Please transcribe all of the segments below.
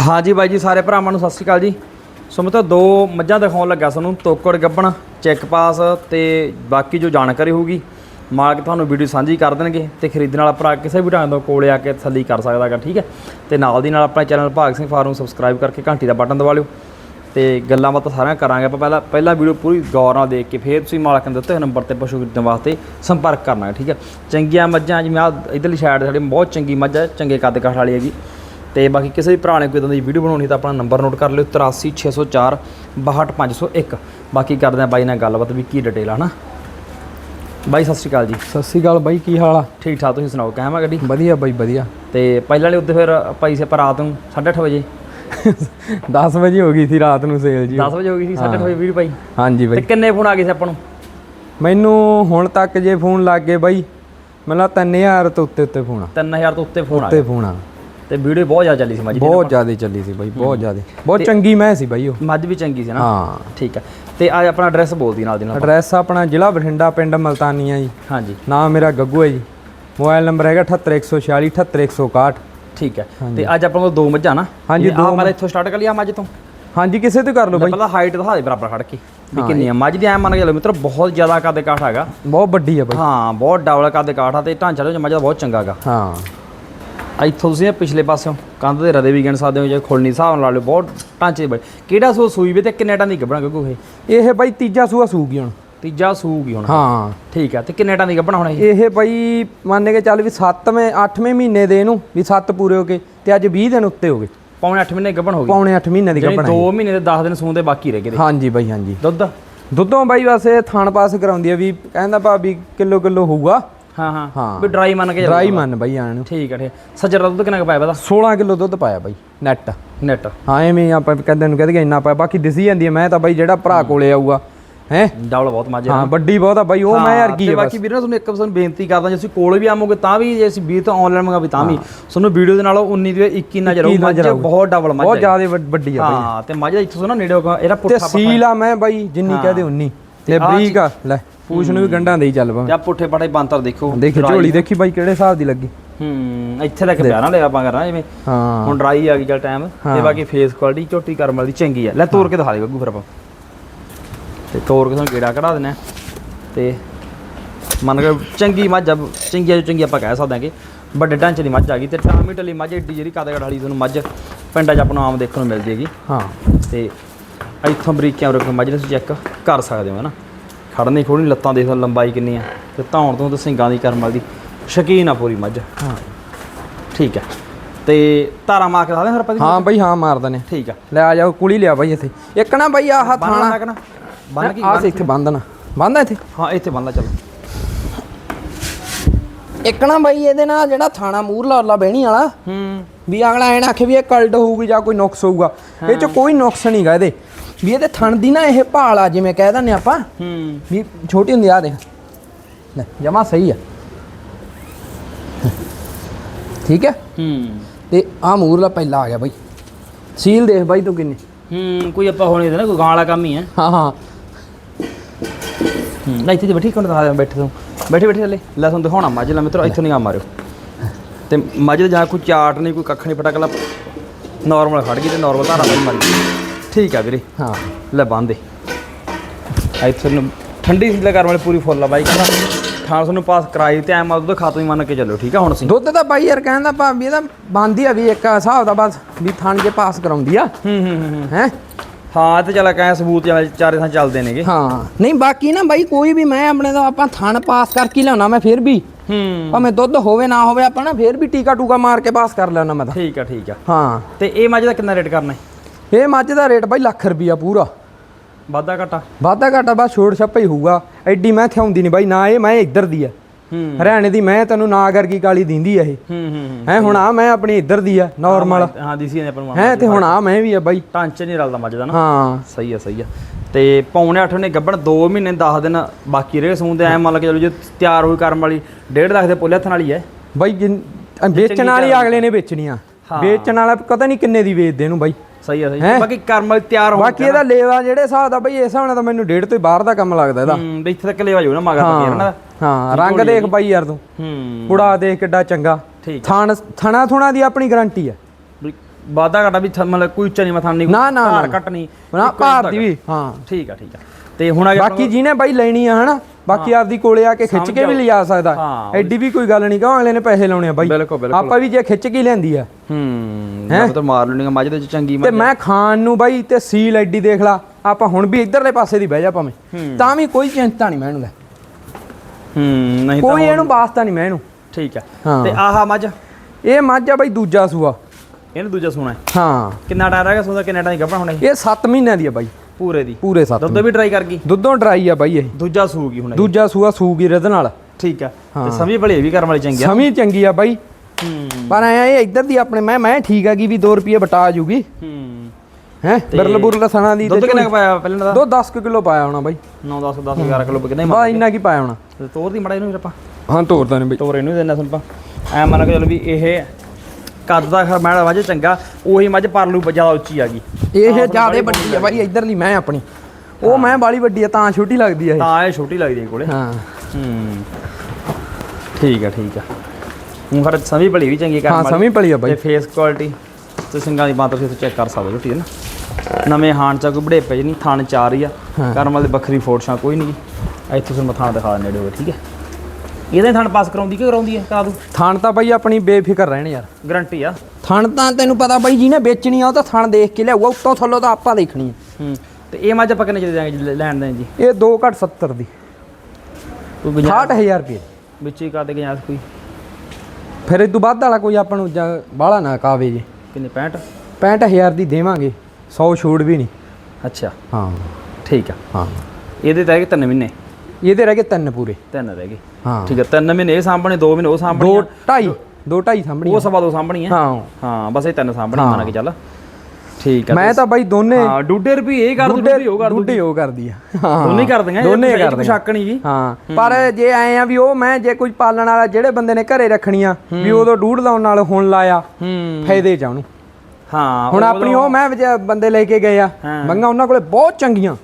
ਹਾਂਜੀ ਬਾਈ ਜੀ, ਸਾਰੇ ਭਰਾਵਾਂ ਨੂੰ ਸਤਿ ਸ਼੍ਰੀ ਅਕਾਲ ਜੀ। ਸੋ ਮੈਂ ਤਾਂ ਦੋ ਮੱਝਾਂ ਦਿਖਾਉਣ ਲੱਗਾ ਤੁਹਾਨੂੰ ਤੋਕੜ ਗੱਬਣ, ਚੈੱਕ ਪਾਸ ਤੇ ਬਾਕੀ ਜੋ ਜਾਣਕਾਰੀ ਹੋਊਗੀ, ਮਾਲਕ ਤੁਹਾਨੂੰ ਵੀਡੀਓ ਸਾਂਝੀ ਕਰ ਦੇਣਗੇ ਤੇ ਖਰੀਦਣ ਵਾਲਾ ਭਰਾ ਕਿਸੇ ਵੀ ਢੰਗ ਤੋਂ ਕੋਲੇ ਆ ਕੇ ਥੱਲੀ ਕਰ ਸਕਦਾ ਹੈਗਾ, ਠੀਕ ਹੈ? ਤੇ ਨਾਲ ਦੀ ਨਾਲ ਆਪਣੇ ਚੈਨਲ ਭਾਗ ਸਿੰਘ ਫਾਰਮ ਨੂੰ ਸਬਸਕ੍ਰਾਈਬ ਕਰਕੇ ਘੰਟੀ ਦਾ ਬਟਨ ਦਬਾ ਲਿਓ। ਤੇ ਗੱਲਾਂ ਬਾਤਾਂ ਸਾਰਿਆਂ ਕਰਾਂਗੇ ਆਪਾਂ ਪਹਿਲਾਂ ਪਹਿਲਾਂ ਵੀਡੀਓ ਪੂਰੀ ਗੌਰ ਨਾਲ ਦੇਖ ਕੇ ਫਿਰ ਤੁਸੀਂ ਮਾਲਕ ਨੇ ਦਿੱਤੇ ਨੰਬਰ ਤੇ ਪਸ਼ੂ ਖਰੀਦਣ ਵਾਸਤੇ ਸੰਪਰਕ ਕਰਨਾ ਠੀਕ ਹੈ? ਚੰਗੀਆਂ ਮੱਝਾਂ, ਜਿਵੇਂ ਆ ਇਧਰਲੀ ਸਾਈਡ ਸਾਡੀ ਬਹੁਤ ਚੰਗੀ ਮੱਝ ਹੈ, ਚੰਗੇ ਕੱਦ ਕਾਠ ਵਾਲੀ ਹੈਗੀ। ਤੇ ਬਾਕੀ ਕਿਸੇ ਵੀ ਭਰਾ ਨੇ ਕੋਈ ਇਦਾਂ ਦੀ ਵੀਡੀਓ ਬਣਾਉਣੀ ਤਾਂ ਆਪਣਾ ਨੰਬਰ ਨੋਟ ਕਰ ਲਿਓ 83604 62501 ਬਾਕੀ ਕਰਦੇ ਆ ਬਾਈ ਨਾਲ ਗੱਲਬਾਤ ਵੀ ਕੀ ਡਿਟੇਲ ਆ ਹਨਾ? ਬਾਈ ਸਤਿ ਸ਼੍ਰੀ ਅਕਾਲ ਜੀ। ਸਤਿ ਸ਼੍ਰੀ ਅਕਾਲ ਬਾਈ ਕੀ ਹਾਲ ਆ? ਠੀਕ ਠਾਕ ਤੁਸੀਂ ਸੁਣਾਓ ਕਹਿਮਾ ਗੱਡੀ? ਵਧੀਆ ਬਾਈ ਵਧੀਆ। ਤੇ ਪਹਿਲਾਂ ਵਾਲੇ ਉੱਤੇ ਫਿਰ ਭਾਈ ਸੇ ਆਪਾਂ ਰਾਤ ਨੂੰ 8:30 ਵਜੇ। 10 ਵਜੇ ਹੋ ਗਈ ਸੀ ਰਾਤ ਨੂੰ ਸੇਲ ਜੀ। 10 ਵਜੇ ਹੋ ਗਈ ਸੀ 8:30 ਵਜੇ ਵੀਡੀਓ ਭਾਈ ਹਾਂਜੀ ਤੇ ਬਾਈ ਕਿੰਨੇ ਫੋਨ ਆ ਗਏ ਸੀ ਆਪਾਂ ਨੂੰ? ਮੈਨੂੰ ਹੁਣ ਤੱਕ ਜੇ ਫੋਨ ਲੱਗ ਗਏ ਬਾਈ ਮੈਨੂੰ 3000 ਤੋਂ ਉੱਤੇ ਉੱਤੇ ਫੋਨ ਆ। 3000 ਤੋਂ ਉੱਤੇ ਫੋਨ ਆ ਉੱਤੇ ਫੋਨ ਆ। ਤੇ ਵੀਡੀਓ ਬਹੁਤ ਜ਼ਿਆਦਾ ਚੱਲੀ ਸੀ ਮੱਝ ਦੀ ਬਹੁਤ ਜ਼ਿਆਦਾ ਚੱਲੀ ਸੀ ਬਾਈ ਬਹੁਤ ਜ਼ਿਆਦਾ। ਬਹੁਤ ਚੰਗੀ ਮੈਂ ਸੀ ਬਾਈ ਉਹ। ਮੱਝ ਵੀ ਚੰਗੀ ਸੀ ਨਾ? ਹਾਂ। ਠੀਕ ਹੈ ਤੇ ਅੱਜ ਆਪਣਾ ਐਡਰੈਸ ਬੋਲਦੀ ਨਾਲ ਦੀ ਨਾਲ ਐਡਰੈਸ ਆਪਣਾ ਜ਼ਿਲ੍ਹਾ ਬਠਿੰਡਾ ਪਿੰਡ ਮਲਤਾਨੀਆ ਜੀ। ਹਾਂਜੀ। ਨਾਮ ਮੇਰਾ ਗੱਗੂ ਹੈ ਜੀ। ਮੋਬਾਈਲ ਨੰਬਰ ਹੈਗਾ 78146 78161 ਠੀਕ ਹੈ ਤੇ ਅੱਜ ਆਪਾਂ ਕੋਲ ਦੋ ਮੱਝਾਂ ਨਾ। ਹਾਂਜੀ, ਆ ਮੈਂ ਇੱਥੋਂ ਸਟਾਰਟ ਕਰ ਲਿਆ ਮੱਝ ਤੋਂ? ਹਾਂਜੀ ਕਿਸੇ ਤੋਂ ਕਰ ਲਓ ਬਾਈ। ਪਹਿਲਾਂ ਹਾਈਟ ਦਿਖਾ ਦੇ ਬਰਾਬਰ ਖੜ ਕੇ ਵੀ ਕਿੰਨੀ ਆ। ਮੱਝ ਦੀ ਐ ਮੰਨ ਕੇ ਚੱਲੋ ਮਿੱਤਰ ਬਹੁਤ ਜ਼ਿਆਦਾ ਕੱਦ ਕਾਠ ਹੈਗਾ। ਬਹੁਤ ਵੱਡੀ ਆ ਬਾਈ। ਹਾਂ ਬਹੁਤ ਡਬਲ ਕੱਦ ਕਾਠ ਆ ਤੇ ਢਾਂਚਾ ਜੋ ਮੱਝ ਦਾ ਬਹੁਤ ਚੰਗਾ ਹੈਗਾ। ਹਾਂ। ਇੱਥੋਂ ਤੁਸੀਂ ਇਹ ਪਿਛਲੇ ਪਾਸਿਓਂ ਕੰਧ ਦੇ ਰਦੇ ਵੀ ਗਿਣ ਸਕਦੇ ਹੋ ਜੇ ਖੁੱਲਣੀ ਹਿਸਾਬ ਨਾਲ ਲਾ ਲਿਓ ਬਹੁਤ ਢਾਂਚੇ ਬੜੇ ਕਿਹੜਾ ਸੋ ਸੂਈ ਵੀ ਤੇ ਕਿੰਨੇ ਟਾਂ ਦੀ ਗੱਭਣਾ ਗੱਗੂ ਇਹ? ਇਹ ਬਾਈ ਤੀਜਾ ਸੂਆ ਸੂਗੀ ਹੁਣ। ਤੀਜਾ ਸੂਗੀ ਹੁਣ। ਹਾਂ। ਠੀਕ ਹੈ ਤੇ ਕਿੰਨੇ ਟਾਂ ਦੀ ਗੱਭਣਾ ਹੁਣ ਇਹ? ਇਹ ਬਾਈ ਮੰਨ ਕੇ ਚੱਲ ਵੀ 7ਵੇਂ 8ਵੇਂ ਮਹੀਨੇ ਦੇ ਇਹਨੂੰ ਵੀ 7 ਪੂਰੇ ਹੋ ਗਏ ਤੇ ਅੱਜ 20 ਦਿਨ ਉੱਤੇ ਹੋ ਗਏ। ਪੌਣੇ 8 ਮਹੀਨੇ ਗੱਭਣ ਹੋ ਗਈ। ਪੌਣੇ 8 ਮਹੀਨੇ ਦੀ ਗੱਭਣ 2 ਮਹੀਨੇ ਦੇ 10 ਦਿਨ ਸੂਣ ਦੇ ਬਾਕੀ ਰਹਿ ਗਏ। ਹਾਂਜੀ ਬਾਈ ਹਾਂਜੀ। ਦੁੱਧ? ਦੁੱਧੋਂ ਬਾਈ ਵੈਸੇ ਥਾਣ ਪਾਸ ਕਰਾਉਂਦੀ ਆ ਵੀ ਕਹਿੰਦਾ ਭਾਬੀ ਕਿਲੋ ਕਿਲੋ ਹੋਊਗਾ। ਹਾਂ ਹਾਂ। ਹਾਂ। ਵੀ ਡਰਾਈ ਮੰਨ ਕੇ। ਡਰਾਈ ਮੰਨ ਬਾਈ ਆਣ ਨੂੰ। ਠੀਕ ਹੈ ਠੀਕ। ਸੱਜਰ ਦਾ ਦੁੱਧ ਕਿੰਨਾ ਕੁ ਪਾਇਆ ਪਤਾ 16 ਕਿਲੋ ਦੁੱਧ ਪਾਇਆ ਬਾਈ ਨੈਟ ਨੈਟ ਹਾਂ ਐਵੇਂ ਆਪਾਂ ਕਹਿੰਦੇ ਨੂੰ ਕਹਿੰਦੇ ਇੰਨਾ ਪਾਇਆ ਬਾਕੀ ਦਿਸੀ ਜਾਂਦੀ ਹੈ ਮੈਂ ਤਾਂ ਬਾਈ ਜਿਹੜਾ ਭਰਾ ਕੋਲੇ ਆਊਗਾ ਹੈ? ਡਬਲ ਬਹੁਤ ਆ ਹਾਂ ਵੱਡੀ ਬਹੁਤ ਆ ਬਾਈ ਉਹ ਮੈਂ ਯਾਰ ਕੀ ਤੇ ਆ ਬਾਕੀ ਵੀਰ ਨਾ ਤੁਹਾਨੂੰ ਇੱਕ ਤੁਹਾਨੂੰ ਬੇਨਤੀ ਕਰਦਾ ਜੇ ਤੁਸੀਂ ਕੋਲ ਵੀ ਆਵੋਗੇ ਤਾਂ ਵੀ ਜੇ ਅਸੀਂ 20 ਤੋਂ ਆਨਲਾਈਨ ਮੰਗਾ ਵੀ ਤਾਂ ਵੀ। ਤੁਹਾਨੂੰ ਵੀਡੀਓ ਦੇ ਨਾਲ 19 ਦੀ 21 ਨਜ਼ਰ ਆਊ ਮੱਝ ਬਹੁਤ ਡਬਲ ਮੱਝ ਬਹੁਤ ਹੈ। ਜ਼ਿਆਦਾ ਵੱਡ- ਵੱਡੀ ਆ ਬਾਈ। ਹਾਂ ਤੇ ਮੱਝ ਇੱਥੋਂ ਨਾ ਨੇੜੇ ਹੋਗਾ ਇਹਦਾ ਤੇ ਪੁੱਠਾ ਸੀਲ ਆ ਮੈਂ ਬਾਈ ਜਿੰਨੀ ਕਹਦੇ ਉਨੀ। ਤੇ ਬਰੀਕ ਆ ਲੈ। ਪੂਛ ਨੂੰ ਵੀ ਗੰਢਾਂ ਦੇ ਹੀ ਚੱਲ ਪਾ ਜਾਂ ਪੁੱਠੇ ਪਾਠੇ ਬੰਤਰ ਦੇਖੋ ਦੇਖੀ ਝੋਲੀ ਦੇਖੀ ਬਾਈ ਕਿਹੜੇ ਹਿਸਾਬ ਦੀ ਲੱਗੀ? ਹੂੰ ਇੱਥੇ ਲੈ ਕੇ ਪਿਆ ਨਾ ਲੈ ਆਪਾਂ ਕਰਨਾ ਜਿਵੇਂ ਹਾਂ। ਹੁਣ ਡਰਾਈ ਆ ਗਈ ਚੱਲ ਟਾਈਮ ਤੇ ਬਾਕੀ ਫੇਸ ਕੁਆਲਿਟੀ ਝੋਟੀ ਕਰਮ ਵਾਲੀ ਚੰਗੀ ਆ। ਲੈ ਤੋੜ ਕੇ ਦਿਖਾ ਦੇ ਗੱਗੂ ਫਿਰ ਆਪਾਂ। ਤੇ ਤੋੜ ਕੇ ਤੁਹਾਨੂੰ ਗੇੜਾ ਕਢਾ ਆ। ਤੇ ਮੰਨ ਕੇ ਚੰਗੀ ਮੱਝ ਆ, ਚੰਗੀ ਆ ਜੋ ਚੰਗੀ ਆਪਾਂ ਕਹਿ ਸਕਦੇ ਹਾਂਗੇ ਵੱਡੇ ਢਾਂਚੇ ਦੀ ਮੱਝ ਆ ਗਈ ਤੇ ਟਾਮੀ ਟਲੀ ਮੱਝ ਏਡੀ ਜਿਹੜੀ ਕਾਦਗੜ ਵਾਲੀ ਤੁਹਾਨੂੰ ਮੱਝ ਪਿੰਡਾਂ 'ਚ ਆਪਾਂ ਨੂੰ ਆਮ ਦੇਖਣ ਨੂੰ ਮਿਲਦੀ ਹੈਗੀ। ਹਾਂ। ਤੇ ਇੱਥੋਂ ਬਰੀਕੀਆਂ ਰੁਕ ਮੱਝ ਨੂੰ ਚੈੱਕ ਕਰ ਸਕਦੇ ਹੋ ਹਨਾ? ਖੜਨੀ ਖੋੜਨੀ ਲੱਤਾਂ ਦੇਖ ਲੰਬਾਈ ਕਿੰਨੀ ਆ। ਤੇ ਧੌਣ ਤੋਂ ਤੇ ਸਿੰਗਾਂ ਦੀ ਕਰਮ ਵਾਲੀ। ਦੀ ਸ਼ਕੀਨ ਆ ਪੂਰੀ ਮੱਝ। ਹਾਂ। ਠੀਕ ਹੈ ਤੇ ਧਾਰਾ ਮਾਰ ਕੇ ਦੱਸਦੇ ਫਿਰ ਆਪਾਂ ਹਾਂ ਬਾਈ ਹਾਂ ਮਾਰ ਦਨੇ ਠੀਕ ਆ। ਲੈ ਆ ਜਾਓ ਕੁੜੀ ਲਿਆ ਬਾਈ ਇੱਥੇ। ਇੱਕ ਨਾ ਬਾਈ ਆਹ ਬੰਨ ਥਾਣਾ। ਬੰਨ ਕੀ ਆਹ ਇੱਥੇ ਬੰਦਨਾ ਬੰਦਾ ਇੱਥੇ। ਹਾਂ ਇੱਥੇ ਬੰਨ ਲਾ ਚੱਲ। ਇੱਕ ਨਾ ਬਾਈ ਇਹਦੇ ਨਾਲ ਜਿਹੜਾ ਥਾਣਾ ਮੂਰਲਾ ਉੱਲਾ ਬਹਿਣੀ ਵਾਲਾ ਹੂੰ। ਵੀ ਅਗਲਾ ਐਨ ਆਖੇ ਵੀ ਇਹ ਕਲਟ ਹੋਊਗੀ ਜਾਂ ਕੋਈ ਨੁਕਸ ਹੋਊਗਾ। ਇਹ ਚ ਕੋਈ ਨੁਕਸ ਨਹੀਂਗਾ ਇਹਦੇ। ਵੀ ਇਹਦੇ ਥਣ ਦੀ ਨਾ ਇਹ ਭਾਲ ਆ ਜਿਵੇਂ ਕਹਿ ਦਿੰਦੇ ਆਪਾਂ। ਹੂੰ। ਵੀ ਛੋਟੀ ਹੁੰਦੀ ਆ ਦੇਖ। ਲੈ ਜਮਾ ਸਹੀ ਆ। ਠੀਕ ਹੈ ਹੂੰ। ਤੇ ਆ ਮੂਰਲਾ ਪਹਿਲਾ ਆ ਗਿਆ ਬਾਈ। ਸੀਲ ਦੇਖ ਬਾਈ ਤੂੰ ਕਿੰਨੀ। ਹੂੰ ਕੋਈ ਆਪਾਂ ਹੋਣੀ ਨਾ ਕੋਈ ਗਾਂ ਵਾਲਾ ਕੰਮ ਹੀ ਹੈ ਹਾਂ ਹਾਂ। ਹੂੰ ਲੈ ਇੱਥੇ ਤੇ ਬੈਠੀ ਕੋਣ ਦਿਖਾ ਦੇ ਬੈਠੇ ਤੂੰ। ਬੈਠੇ ਬੈਠੇ ਥੱਲੇ। ਲੈ ਤੁਹਾਨੂੰ ਦਿਖਾਉਣਾ ਮੱਝ ਲੈ ਮਿੱਤਰੋ ਇੱਥੋਂ ਨਹੀਂ ਆ ਮਾਰਿਓ। ਤੇ ਮੱਝ ਦੇ ਜਾਂ ਕੋਈ ਚਾਟ ਨਹੀਂ ਕੋਈ ਕੱਖ ਨਹੀਂ ਫਟਕਲਾ ਨਾਰਮਲ ਖੜ ਗਈ ਤੇ ਨਾਰਮਲ ਧਾਰਾ ਬਈ ਮਰ ਗਈ। ਠੀਕ ਆ ਵੀਰੇ। ਹਾਂ। ਲੈ ਬੰਨ ਦੇ। ਇੱਥੇ ਨੂੰ ਠੰਡੀ ਸੀ ਲਗਾਉਣ ਵਾਲੀ ਪੂਰੀ ਫੁੱਲ ਆ ਬਾਈ ਕਹਿੰਦਾ। ਥਾਂ ਤੁਹਾਨੂੰ ਪਾਸ ਕਰਾਈ ਤੇ ਐਮ ਉਹਦਾ ਖਾਤੋਂ ਹੀ ਮੰਨ ਕੇ ਚੱਲੋ ਠੀਕ ਆ ਹੁਣ ਅਸੀਂ। ਦੁੱਧ ਤਾਂ ਬਾਈ ਯਾਰ ਕਹਿੰਦਾ ਭਾਵੇਂ ਇਹਦਾ ਬੰਦੀ ਆ ਵੀ ਇੱਕ ਹਿਸਾਬ ਦਾ ਬਸ ਵੀ ਥਣ ਜੇ ਪਾਸ ਕਰਾਉਂਦੀ ਆ। ਹੂੰ ਹੂੰ ਹੂੰ ਹੈ। ਹਾਂ? ਤੇ ਚੱਲ ਕਹਾਂ ਸਬੂਤ ਚਾਰੇ ਥਾਂ ਚੱਲਦੇ ਨੇਗੇ। ਹਾਂ। ਨਹੀਂ ਬਾਕੀ ਨਾ ਬਾਈ ਕੋਈ ਵੀ ਮੈਂ ਆਪਣੇ ਤੋਂ ਆਪਾਂ ਥਣ ਪਾਸ ਕਰਕੇ ਲਿਆਉਣਾ ਮੈਂ ਫਿਰ ਵੀ। ਹੂੰ। ਭਾਵੇਂ ਦੁੱਧ ਹੋਵੇ ਨਾ ਹੋਵੇ ਆਪਾਂ ਨਾ ਫਿਰ ਵੀ ਟੀਕਾ ਟੂਕਾ ਮਾਰ ਕੇ ਪਾਸ ਕਰ ਲੈਣਾ ਮੈਂ ਤਾਂ। ਠੀਕ ਆ ਠੀਕ ਆ। ਹਾਂ। ਤੇ ਇਹ ਮੱਝ ਦਾ ਕਿੰਨਾ ਰੇਟ ਕਰਨਾ ਹੈ? ਇਹ ਮੱਝ ਦਾ ਰੇਟ ਬਾਈ ਲੱਖ ਰੁਪਈਆ ਪੂਰਾ। ਵਾਧਾ ਘਾਟਾ। ਵਾਧਾ ਘਾਟਾ ਬਸ ਛੋੜ ਛੱਪਾ ਹੀ ਹੋਊਗਾ। ਐਡੀ ਮੈਂ ਥਿਆਉਂਦੀ ਨਹੀਂ ਬਾਈ ਨਾ ਇਹ ਮੈਂ ਇੱਧਰ ਦੀ ਆ ਹਰਿਆਣੇ ਦੀ ਮੈਂ ਤੈਨੂੰ ਨਾ ਕਰਗੀ ਕਾਲੀ ਦਿੰਦੀ ਆ ਇਹ। ਹੂੰ ਹੁਣ ਆ ਮੈਂ ਆਪਣੀ ਇੱਧਰ ਦੀ ਆ ਨਾਰਮਲ ਹਾਂ ਦੀਸੀ ਨੇ ਆਪਾਂ ਹੈ ਤੇ ਹੁਣ ਆ ਮੈਂ ਵੀ ਆ ਬਾਈ। ਢਾਂਚੇ ਨਹੀਂ ਰਲਦਾ ਮੱਝ ਦਾ ਨਾ। ਹਾਂ। ਸਹੀ ਆ ਸਹੀ ਆ ਤੇ ਪੌਣੇ 8 ਨੇ ਗੱਬਣ 2 ਮਹੀਨੇ 10 ਦਿਨ ਬਾਕੀ ਰਹੇ ਸੂੰਦੇ ਐ ਮੰਨ ਕੇ ਚਲੋ ਜੇ ਤਿਆਰ ਹੋਈ ਕਰਮ ਵਾਲੀ 1.5 ਲੱਖ ਦੇ ਪੁੱਲੇ ਹੱਥ ਨਾਲ ਹੀ ਹੈ ਬਾਈ ਵੇਚਣ ਵਾਲੀ ਅਗਲੇ ਨੇ ਵੇਚਣੀਆਂ। ਵੇਚਣ ਵਾਲਾ ਪਤਾ ਨਹੀਂ ਕਿੰਨੇ ਦੀ ਵੇਚਦੇ ਇਹਨੂੰ ਬਾਈ। ਸਹੀ ਆ ਸਹੀ ਆ। ਹੈਂ? ਬਾਕੀ ਕਰਮ ਵਾਲੀ ਤਿਆਰ ਹੋ ਬਾਕੀ ਇਹਦਾ ਲੇਵਾ ਜਿਹੜੇ ਹਿਸਾਬ ਦਾ ਬਾਈ ਇਸ ਹਿਸਾਬ ਨਾਲ ਤਾਂ ਮੈਨੂੰ ਡੇਢ ਤੋਂ ਹੀ ਬਾਹਰ ਦਾ ਕੰਮ ਲੱਗਦਾ ਇਹਦਾ। ਹੂੰ ਵੀ ਇੱਥੇ ਤੱਕ ਲੈਵਾ ਜਾਊ ਨਾ ਮਗਰ ਤਾਂ ਫੇਰ ਨਾ ਹਾਂ ਰੰਗ ਦੇਖ ਬਾਈ ਯਾਰ ਤੂੰ। ਹੂੰ। ਕੁੜਾ ਦੇਖ ਕਿੱਡਾ ਚੰਗਾ। ਠੀਕ ਥਣ ਥਣਾ ਥੁਣਾ ਦੀ ਆਪਣੀ ਗਾਰੰਟੀ ਆ। ਵੀ ਵਾਧਾ ਘਾਟਾ ਵੀ ਥ- ਮਤਲਬ ਕੋਈ ਉੱਚਾ ਨਹੀਂ ਮਥਾਂ ਨਹੀਂ ਨਾ, ਨਾ, ਨਾ। ਘੱਟ ਨਹੀਂ ਨਾ ਭਾਰ ਦੀ ਵੀ ਹਾਂ। ਠੀਕ ਆ ਠੀਕ ਆ। ਤੇ ਹੁਣ ਆ ਗਿਆ ਬਾਕੀ ਜਿਹਨੇ ਬਾਈ ਲੈਣੀ ਆ ਹਨਾ? ਬਾਕੀ ਆਪਦੀ ਕੋਲੇ ਆ ਕੇ ਖਿੱਚ ਕੇ ਵੀ। ਲਿਜਾ ਸਕਦਾ। ਐਡੀ ਵੀ ਕੋਈ ਗੱਲ ਨਹੀਂ ਕਿਉਂ ਅਗਲੇ ਨੇ ਪੈਸੇ ਲਾਉਣੇ ਆ ਬਾਈ। ਆਪਾਂ ਵੀ ਜੇ ਖਿੱਚ ਕੇ ਲੈਂਦੀ ਆ। ਹੂੰ? ਮੈਂ ਤਾਂ ਮਾਰ ਲੈਣੀ ਮੱਝ ਦੇ ਚ ਚੰਗੀ ਤੇ ਮੱਝ। ਮੈਂ ਖਾਣ ਨੂੰ ਬਾਈ ਤੇ ਸੀਲ ਐਡੀ ਦੇਖ ਲਾ ਆਪਾਂ ਹੁਣ ਵੀ ਇਧਰਲੇ ਪਾਸੇ ਦੀ ਬਹਿ ਜਾ ਭਾਵੇਂ। ਤਾਂ ਵੀ ਕੋਈ ਚਿੰਤਾ ਨਹੀਂ ਮੈਨੂੰ ਲੈ। ਹੂੰ ਨਹੀਂ ਤਾਂ ਕੋਈ ਇਹਨੂੰ ਵਾਸਤਾ ਨਹੀਂ ਮੈਨੂੰ ਠੀਕ ਆ। ਤੇ ਆਹ ਮੱਝ? ਇਹ ਮੱਝ ਆ ਬਾਈ ਦੂਜਾ ਸੂਆ। ਇਹਨੂੰ ਦੂਜਾ ਸੋਣਾ ਹੈ? ਹਾਂ। ਕਿੰਨਾ ਟਾਇਰ ਹੈਗਾ ਸੋਦਾ ਕਿੰਨਾ ਟਾਈਮ ਗੱਭਣ ਹੁਣੇ? ਇਹ 7 ਮਹੀਨਿਆਂ ਦੀ ਆ ਬਾਈ। ਪੂਰੇ ਦੀ। ਪੂਰੇ 7 ਦੁੱਧ ਵੀ ਟਰਾਈ ਕਰ ਗਈ? ਦੁੱਧੋਂ ਡਰਾਈ ਆ ਬਾਈ ਇਹ। ਦੂਜਾ ਸੂਗੀ ਹੁਣ। ਦੂਜਾ ਸੂਆ ਸੂਗੀ ਰਿਧ ਨਾਲ। ਠੀਕ ਆ। ਤੇ ਸਮਝ ਭਲੇ ਵੀ ਕਰਨ ਵਾਲੀ ਚੰਗੀ ਆ। ਸਮੀ ਚੰਗੀ ਆ ਬਾਈ। ਪਰ ਐ ਇਹ ਇੱਧਰ ਦੀ ਆਪਣੇ ਮੈਂ ਮੈਂ ਠੀਕ ਆ ਕਿ ਵੀ 2 ਰੁਪਏ ਬਟਾ ਜੂਗੀ। ਹੂੰ। ਹੈ? ਬਿਰਲ ਬੁਰਲ ਸਣਾ ਦੀ ਦੁੱਧ ਕਿੰਨਾ ਪਾਇਆ ਪਹਿਲਾਂ ਦਾ? ਦੋ 10 ਕਿਲੋ ਪਾਇਆ ਹੋਣਾ ਬਾਈ। 9 10 10 11 ਕਿਲੋ ਕਿੰਨਾ ਬਾ ਇੰਨਾ ਕੀ ਪਾਇਆ ਹੋਣਾ। ਤੋਰ ਦੀ ਮੜਾ ਇਹਨੂੰ ਫਿਰ ਆਪਾਂ। ਹਾਂ ਤੋਰਦਾ ਨੇ ਬਾਈ। ਤੋਰ ਇਹਨੂੰ ਦੇਣਾ ਸੁਣ ਐ ਮੰਨ ਕੇ ਚੱਲ ਵੀ ਇਹ ਕੱਦ ਦਾ ਖਰ ਮੈਲ ਵਜ ਚੰਗਾ। ਉਹੀ ਮੱਝ ਪਰਲੂ ਜ਼ਿਆਦਾ ਉੱਚੀ ਆ ਗਈ। ਇਹ ਜਿਆਦੇ ਵੱਡੀ ਆ ਬਾਈ ਇੱਧਰਲੀ ਮੈਂ ਆਪਣੀ। ਉਹ ਮੈਂ ਬਾਲੀ ਵੱਡੀ ਆ ਤਾਂ ਛੋਟੀ ਲੱਗਦੀ ਆ ਇਹ। ਤਾਂ ਇਹ ਛੋਟੀ ਲੱਗਦੀ ਹੈ ਕੋਲੇ। ਹਾਂ। ਹੂੰ। ਠੀਕ ਆ ਠੀਕ ਆ। ਹੁਣ ਫਿਰ ਸਮੀ ਭਲੀ ਵੀ ਚੰਗੀ ਕਰਨ ਹਾਂ ਵਾਲੀ। ਸਮੀ ਪਲੀ ਆ ਤੇ ਬਾਈ ਫੇਸ ਕੁਆਲਿਟੀ ਤੇ ਸਿੰਘਾਂ ਦੀ ਬਾਤ ਤੁਸੀਂ ਚੈੱਕ ਕਰ ਸਕਦੇ ਹੋ ਠੀਕ ਹੈ ਨਾ? ਨਵੇਂ ਹਾਣ ਚ ਕੋਈ ਬੜੇਪੇ ਨਹੀਂ ਥਣ ਚਾਰ ਹੀ ਆ। ਹਾਂ। ਕਰਮ ਵਾਲੇ ਵੱਖਰੀ ਫੋਟਸ਼ਾਂ ਕੋਈ ਨਹੀਂ। ਇੱਥੇ ਤੁਹਾਨੂੰ ਥਾਂ ਦਿਖਾ ਨੇੜੇ ਹੋਵੇ ਠੀਕ ਹੈ? ਇਹਦੇ ਥਣ ਪਾਸ ਕਰਾਉਂਦੀ ਕਿ ਕਰਾਉਂਦੀ ਹੈ ਕਰਾ ਦੂ? ਥਣ ਤਾਂ ਬਾਈ ਆਪਣੀ ਬੇਫਿਕਰ ਰਹਿਣ ਯਾਰ। ਗਰੰਟੀ ਆ। ਥਣ ਤਾਂ ਤੈਨੂੰ ਪਤਾ ਬਾਈ ਜਿਹਨੇ ਵੇਚਣੀ ਆ ਉਹ ਤਾਂ ਥਣ ਦੇਖ ਕੇ ਲਿਆਊਗਾ ਉੱਤੋਂ ਥੱਲੋਂ ਤਾਂ ਆਪਾਂ ਦੇਖਣੀ ਆ। ਹੂੰ ਤੇ ਇਹ ਮੱਝ ਆਪਾਂ ਕਿੰਨੇ ਚ ਦੇ ਜੀ ਲੈਣ ਦੇ ਜੀ? ਇਹ 2 ਘੱਟ 70 ਦੀ। ਕੋਈ ਗੁੰਜਾਇਸ਼ 68000 ਰੁਪਏ। ਵਿੱਚ ਹੀ ਕਰ ਦੇ ਗੁੰਜਾਇਸ਼ ਕੋਈ। ਫਿਰ ਇਹ ਤੋਂ ਵੱਧ ਵਾਲਾ ਕੋਈ ਆਪਾਂ ਨੂੰ ਬਾਹਲਾ ਨਾ ਕਾਵੇ ਜੇ। ਕਿੰਨੇ 65 65000 ਦੀ ਦੇਵਾਂਗੇ 100 ਛੋੜ ਵੀ ਨਹੀਂ। ਅੱਛਾ। ਹਾਂ। ਠੀਕ ਆ। ਹਾਂ। ਇਹਦੇ ਤਾਂ ਹੈਗੇ ਤਿੰਨ ਮਹੀਨੇ। ਇਹਦੇ ਰਹਿ ਗਏ ਤਿੰਨ ਪੂਰੇ ਤਿੰਨ ਰਹਿ ਗਏ ਹਾਂ ਠੀਕ ਆ ਤਿੰਨ ਮਹੀਨੇ ਇਹ ਸਾਂਭਣੇ ਦੋ ਮਹੀਨੇ ਉਹ ਦੋ ਆ। ਢਾਈ ਦੋ ਢਾਈ ਸਾਹਮਣੇ ਉਹ ਸਵਾ ਦੋ ਸਾਂਭਣੀ ਆ ਹਾਂ ਹਾਂ ਬਸ ਇਹ ਤਿੰਨ ਹਾਂ। ਮੰਨ ਕੇ ਚੱਲ ਠੀਕ ਆ ਮੈਂ ਤਾਂ ਬਾਈ ਦੋਨੇ ਹਾਂ ਡੂਡੇ ਰੁਪਏ ਇਹ ਕਰ ਦੂ ਡੁੱਡੇ ਡੂਡੇ ਉਹ ਕਰ ਦੂ ਡੁੱਡੇ ਉਹ ਕਰਦੀ ਆ ਹਾਂ ਦੋਨੇ ਹੀ ਕਰਦੀਆਂ ਦੋਨੇ ਕਰਦੀਆਂ ਸ਼ੱਕ ਨਹੀਂ ਜੀ ਹਾਂ ਪਰ ਜੇ ਐ ਆ ਵੀ ਉਹ ਮੈਂ ਜੇ ਕੋਈ ਪਾਲਣ ਵਾਲਾ ਜਿਹੜੇ ਬੰਦੇ ਨੇ ਘਰੇ ਰੱਖਣੀਆਂ ਵੀ ਉਦੋਂ ਡੂੜ ਲਾਉਣ ਨਾਲ ਹੁਣ ਲਾਇਆ। ਹੂੰ ਫਾਇਦੇ ਚ ਉਹਨੂੰ ਹਾਂ ਹੁਣ ਆਪਣੀ ਉਹ ਮੈਂ ਬੰਦੇ ਲੈ ਕੇ ਗਏ ਆ ਹਾਂ। ਮੰਗਾ ਉਹਨਾਂ ਕੋਲੇ ਬਹੁਤ ਚੰਗੀਆਂ।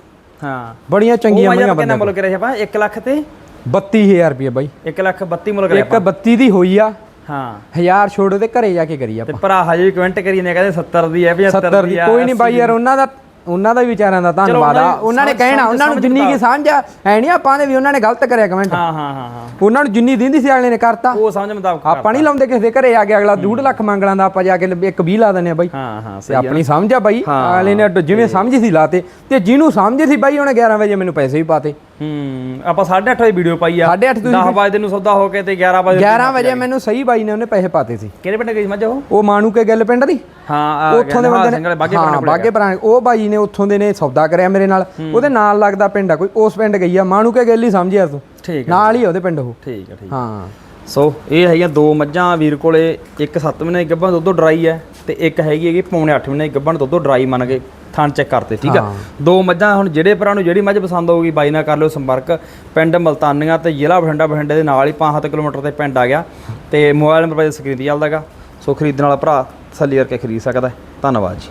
ਹਾਂ। ਬੜੀਆਂ ਚੰਗੀਆਂ ਮੈਂ ਮੰਗਾਂ ਕਿੰਨਾ ਬੰਦੇ ਮੁੱਲ ਕਰਿਆ ਸੀ ਆਪਾਂ? 1 ਲੱਖ ਤੇ? 32000 ਰੁਪਏ ਬਾਈ। 1 ਲੱਖ 32 ਮੁੱਲ ਕਰਿਆ ਆਪਾਂ। 32 ਦੀ ਹੋਈ ਆ। ਹਾਂ। ਹਜ਼ਾਰ ਛੋੜ ਉਹਦੇ ਘਰੇ ਜਾ ਕੇ ਕਰੀ ਤੇ ਆਪਾਂ ਭਰਾ ਹਜੇ ਵੀ ਕਮੈਂਟ ਕਰੀ ਨੇ ਕਹਿੰਦੇ 70 ਦੀ ਹੈ 75 70 ਦੀ ਆ ਕੋਈ ਨਹੀਂ ਬਾਈ ਯਾਰ ਉਹਨਾਂ ਦਾ ਉਹਨਾਂ ਦਾ ਵੀ ਵਿਚਾਰਿਆਂ ਦਾ ਧੰਨਵਾਦ ਆ। ਉਹਨਾਂ ਨੇ ਕਹਿਣਾ ਉਹਨਾਂ ਨੂੰ ਜਿੰਨੀ ਕੀ ਸਮਝ ਆ ਐ ਨਹੀਂ ਆਪਾਂ ਨੇ ਵੀ ਉਹਨਾਂ ਨੇ ਗਲਤ ਕਰਿਆ ਕਮੈਂਟ ਹਾਂ ਹਾਂ ਹਾਂ ਹਾਂ। ਉਹਨਾਂ ਨੂੰ ਜਿੰਨੀ ਦਿੰਦੀ ਸੀ ਅਗਲੇ ਨੇ ਕਰਤਾ। ਉਹ ਸਮਝ ਮੁਤਾਬਕ ਆਪਾਂ ਨਹੀਂ ਲਾਉਂਦੇ ਕਿਸੇ ਦੇ ਘਰੇ ਆ ਕੇ ਅਗਲਾ 2.5 ਲੱਖ ਮੰਗਲਾਂ ਦਾ ਆਪਾਂ ਜਾ ਕੇ ਇੱਕ 20 ਲਾ ਦਿੰਦੇ ਆ ਬਾਈ। ਹਾਂ ਹਾਂ ਸਹੀ ਆਪਣੀ ਸਮਝ ਆ ਬਾਈ। ਹਾਂ। ਅਗਲੇ ਨੇ ਜਿਵੇਂ ਸਮਝ ਸੀ ਲਾਤੇ। ਤੇ ਜਿਹਨੂੰ ਸਮਝ ਸੀ ਬਾਈ ਉਹਨੇ 11 ਵਜੇ ਮੈਨੂੰ ਪੈਸੇ ਵੀ ਪਾਤੇ। ਹੂੰ ਆਪਾਂ 8:30 ਵਜੇ ਵੀਡੀਓ ਪਾਈ ਆ। 8:30 ਤੁਸੀਂ 10 ਵਜੇ ਨੂੰ ਸੌਦਾ ਹੋ ਕੇ ਤੇ 11 ਵਜੇ 11 ਵਜੇ ਮੈਨੂੰ ਸਹੀ ਬਾਈ ਨੇ ਉਹਨੇ ਪੈਸੇ ਪਾਤੇ ਸੀ। ਕਿਹੜੇ ਪਿੰਡ ਗਈ ਮੱਝ ਉਹ? ਉਹ ਮਾਣੂ ਕੇ ਗੱਲ ਪਿੰਡ ਦੀ? ਹਾਂ ਆ ਉੱਥੋਂ ਦੇ ਬੰਦੇ ਨੇ ਹਾਂ ਬਾਗੇ ਪੁਰਾਣੇ ਉਹ ਬਾਈ ਨੇ ਉੱਥੋਂ ਦੇ ਨੇ ਸੌਦਾ ਕਰਿਆ ਮੇਰੇ ਨਾਲ। ਉਹਦੇ ਨਾਲ ਲੱਗਦਾ ਪਿੰਡ ਆ ਕੋਈ ਉਸ ਪਿੰਡ ਗਈ ਆ। ਮਾਣੂ ਕੇ ਗੱਲ ਹੀ ਸਮਝ ਯਾਰ ਤੂੰ। ਠੀਕ ਹੈ ਨਾਲ ਹੀ ਆ ਉਹਦੇ ਪਿੰਡ ਉਹ। ਠੀਕ ਹੈ ਠੀਕ ਹਾਂ। ਸੋ ਇਹ ਹੈਗੀਆਂ ਦੋ ਮੱਝਾਂ ਵੀਰ ਕੋਲੇ ਇੱਕ 7 ਮਹੀਨੇ ਦੀ ਗੱਭਣ ਦੁੱਧੋਂ ਡਰਾਈ ਹੈ ਤੇ ਇੱਕ ਹੈਗੀ ਹੈਗੀ ਪੌਣੇ 8 ਮਹੀਨੇ ਦੀ ਗੱਭਣ ਦੁੱਧੋਂ ਡਰਾਈ ਮੰਨ ਕੇ ਥਣ ਚੈੱਕ ਕਰਤੇ ਠੀਕ ਆ। ਦੋ ਮੱਝਾਂ ਹੁਣ ਜਿਹੜੇ ਭਰਾ ਨੂੰ ਜਿਹੜੀ ਮੱਝ ਪਸੰਦ ਹੋਊਗੀ ਬਾਈ ਨਾਲ ਕਰ ਲਿਓ ਸੰਪਰਕ ਪਿੰਡ ਮਲਤਾਨੀਆਂ ਤੇ ਜ਼ਿਲ੍ਹਾ ਬਠਿੰਡਾ ਬਠਿੰਡੇ ਦੇ ਨਾਲ ਹੀ 5-7 ਕਿਲੋਮੀਟਰ ਤੇ ਪਿੰਡ ਆ ਗਿਆ ਤੇ ਮੋਬਾਈਲ ਨੰਬਰ ਬਾਈ ਸਕਰੀਨ ਤੇ ਚੱਲਦਾਗਾ ਸੋ ਖਰੀਦਣ ਵਾਲਾ ਭਰਾ ਤਸੱਲੀ ਕਰਕੇ ਖਰੀਦ ਸਕਦਾ ਹੈ। ਧੰਨਵਾਦ ਜੀ